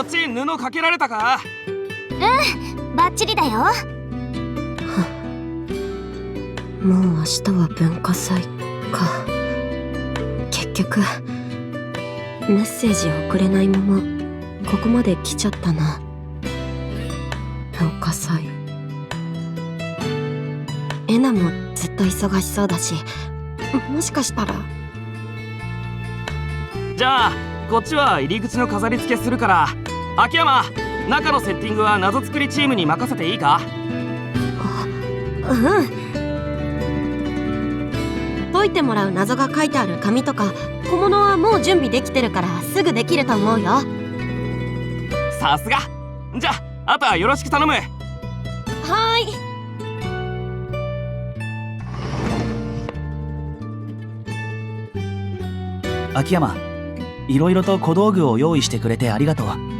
そっち布かけられたかうんバッチリだよもう明日は文化祭か結局メッセージ送れないままここまで来ちゃったな文化祭エナもずっと忙しそうだしもしかしたらじゃあこっちは入り口の飾り付けするから秋山中のセッティングは謎作りチームに任せていいか？うん。解いてもらう謎が書いてある紙とか小物はもう準備できてるからすぐできると思うよ。さすが。じゃああとはよろしく頼む。はーい。秋山いろいろと小道具を用意してくれてありがとう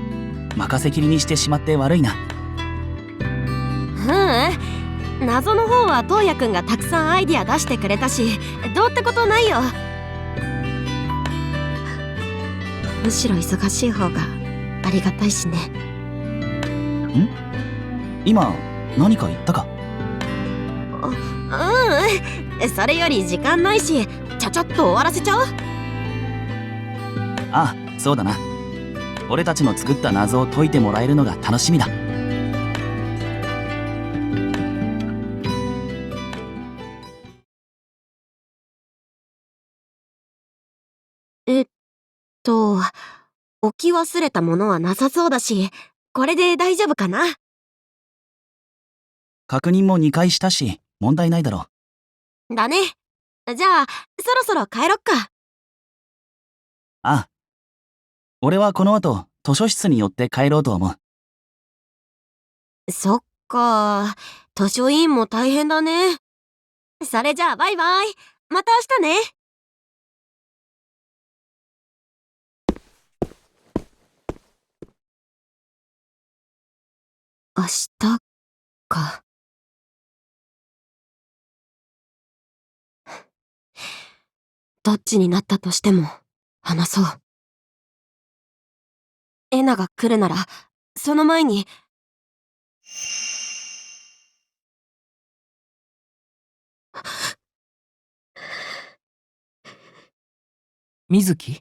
任せきりにしてしまって悪いな。うん。謎の方は東也くんがたくさんアイディア出してくれたしどうってことないよ。むしろ忙しい方がありがたいしね。今何か言ったか？うん。それより時間ないしちゃちゃっと終わらせちゃおう。ああそうだな俺たちの作った謎を解いてもらえるのが楽しみだ。と置き忘れたものはなさそうだしこれで大丈夫かな？確認も2回したし問題ないだろだね。じゃあそろそろ帰ろっか。ああ俺はこの後図書室に寄って帰ろうと思う。そっか。図書委員も大変だね。それじゃあバイバイ。また明日ね。明日か。どっちになったとしても話そう。エナが来るならその前に。水木？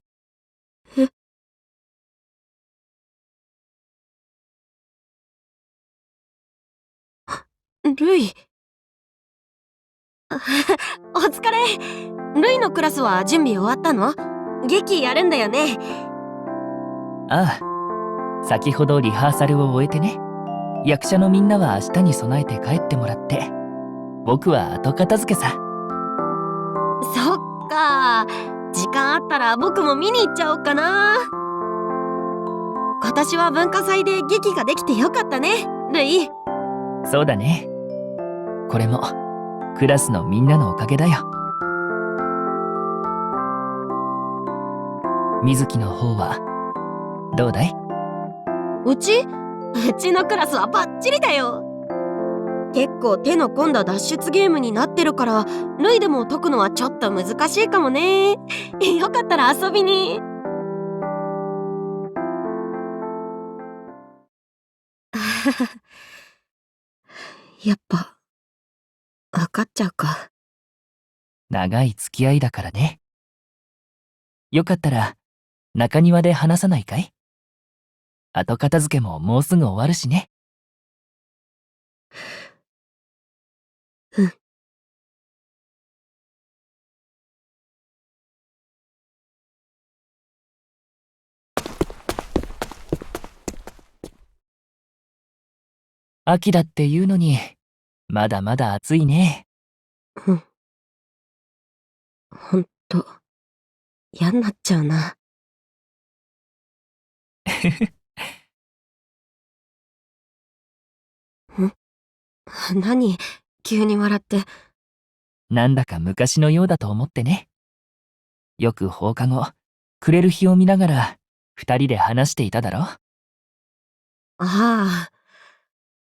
ルイ。お疲れ。ルイのクラスは準備終わったの？劇やるんだよね。ああ先ほどリハーサルを終えてね役者のみんなは明日に備えて帰ってもらって僕は後片付けさ。そっか。時間あったら僕も見に行っちゃおうかな。今年は文化祭で劇ができてよかったね。ルイそうだね。これもクラスのみんなのおかげだよ。水木の方はどうだい？うち？うちのクラスはバッチリだよ。結構手の込んだ脱出ゲームになってるからルイでも解くのはちょっと難しいかもね。よかったら遊びに。やっぱ分かっちゃうか。長い付き合いだからね。よかったら中庭で話さないかい？後片付けももうすぐ終わるしね。うん。秋だって言うのにまだまだ暑いね。うん。ほんと嫌になっちゃうな 何？急に笑って。なんだか昔のようだと思ってね。よく放課後暮れる日を見ながら二人で話していただろ。ああ。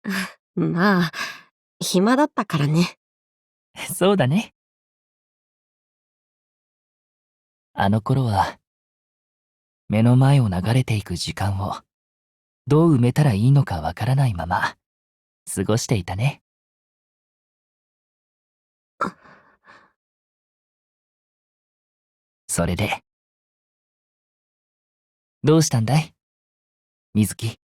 まあ暇だったからね。そうだね。あの頃は目の前を流れていく時間をどう埋めたらいいのかわからないまま過ごしていたね。それで、どうしたんだい？水木。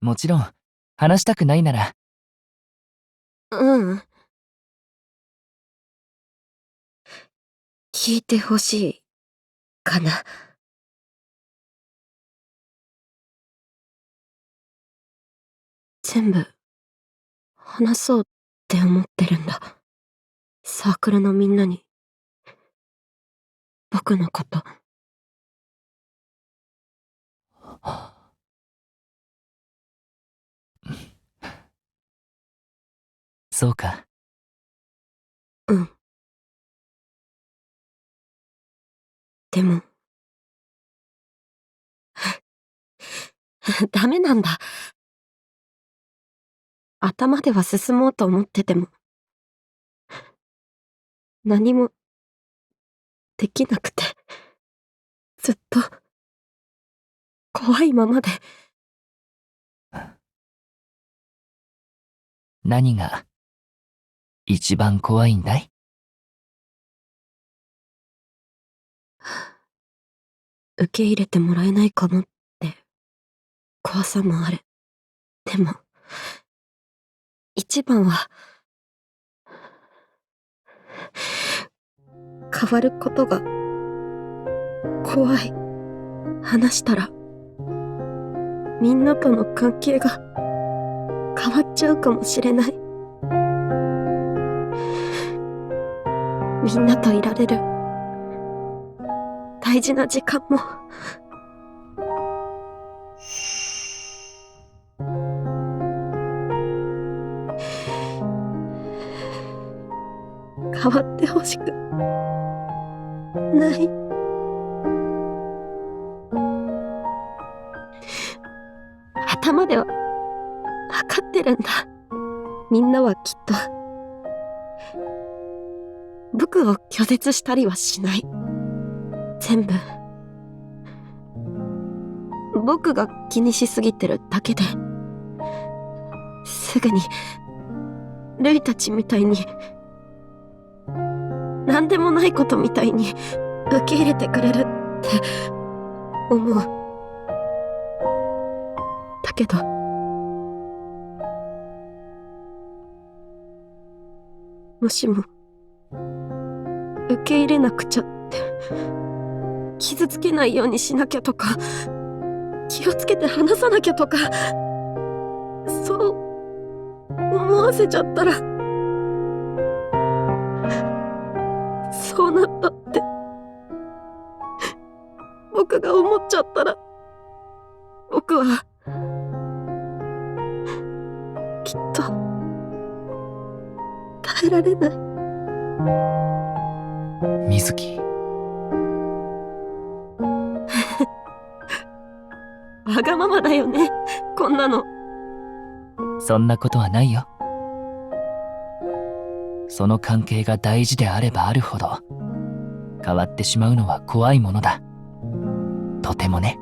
もちろん、話したくないなら、うん。聞いてほしい、かな。全部、話そうって思ってるんだ。サークルのみんなに。僕のこと。そうか。うん。でも、ダメなんだ。頭では進もうと思ってても、何もできなくて、ずっと怖いままで、何が一番怖いんだい？受け入れてもらえないかもって怖さもある。でも、一番は、変わることが怖い。話したら、みんなとの関係が変わっちゃうかもしれない。みんなといられる。大事な時間も変わってほしくない。頭では分かってるんだ。みんなはきっと。僕を拒絶したりはしない。全部。僕が気にしすぎてるだけで。すぐにルイたちみたいに何でもないことみたいに受け入れてくれるって思う。だけど。もしも受け入れなくちゃって傷つけないようにしなきゃとか気をつけて話さなきゃとかそう思わせちゃったらそうなったって僕が思っちゃったら僕はきっと耐えられない水木。わがままだよねこんなのそんなことはないよ。その関係が大事であればあるほど、変わってしまうのは怖いものだ。とてもね。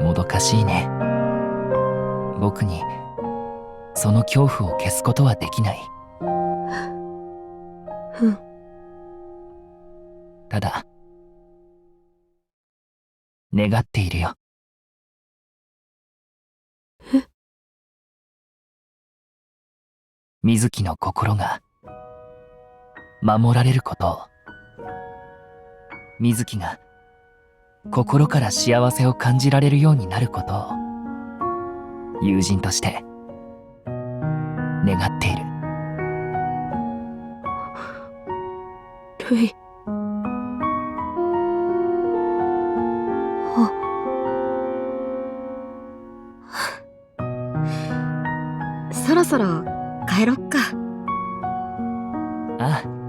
もどかしいね。僕に、その恐怖を消すことはできない。願っているよ。水木の心が守られることを。水木が心から幸せを感じられるようになることを友人として願っている。ルイそろ帰ろっか。ああ。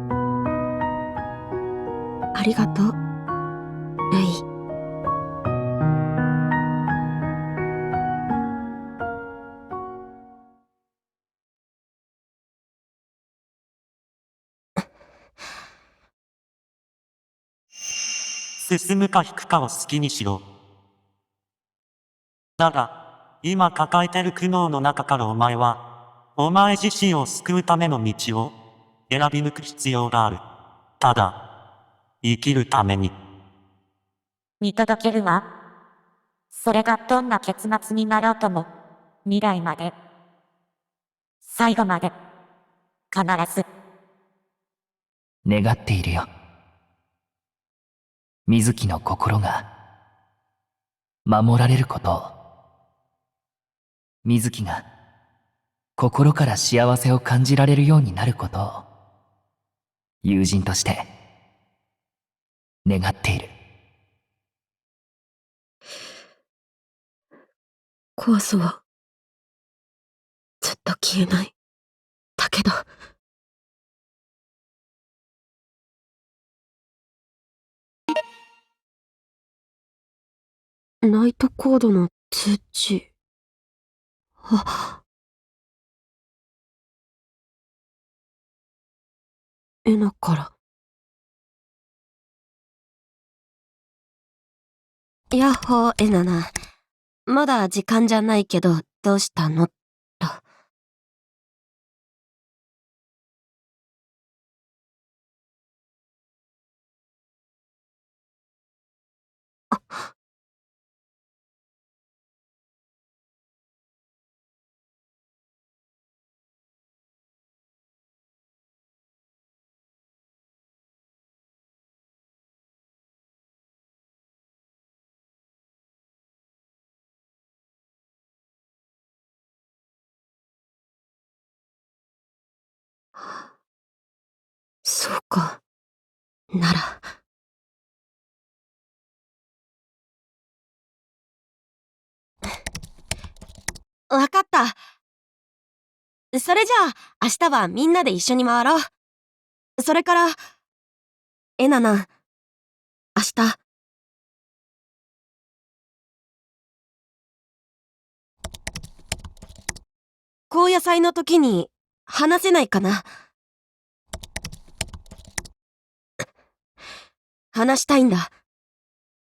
ありがとうルイ。進むか引くかを好きにしろ。だが今抱えてる苦悩の中からお前はお前自身を救うための道を選び抜く必要がある。ただ、生きるために。見届けるわ。それがどんな結末になろうとも、未来まで、最後まで、必ず。願っているよ。水木の心が、守られることを。水木が、心から幸せを感じられるようになることを、友人として、願っている。怖さは、ずっと消えない。だけど、ナイトコードの通知。あ。エナから。やっほー、エナナ。まだ時間じゃないけど、どうしたの？っ。そうか。なら。わかった。それじゃあ、明日はみんなで一緒に回ろう。それから、エナナ、明日。高野菜の時に話せないかな。話したいんだ。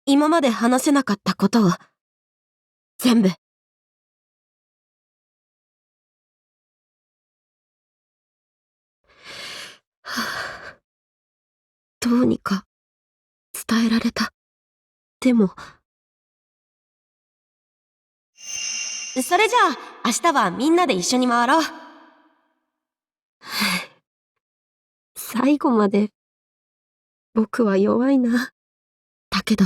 今まで話せなかったことを。全部。は あどうにか伝えられた。でも。それじゃあ、明日はみんなで一緒に回ろう。最後まで僕は弱いな。だけど、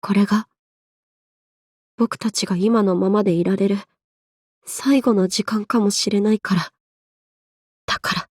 これが、僕たちが今のままでいられる、最後の時間かもしれないから。だから。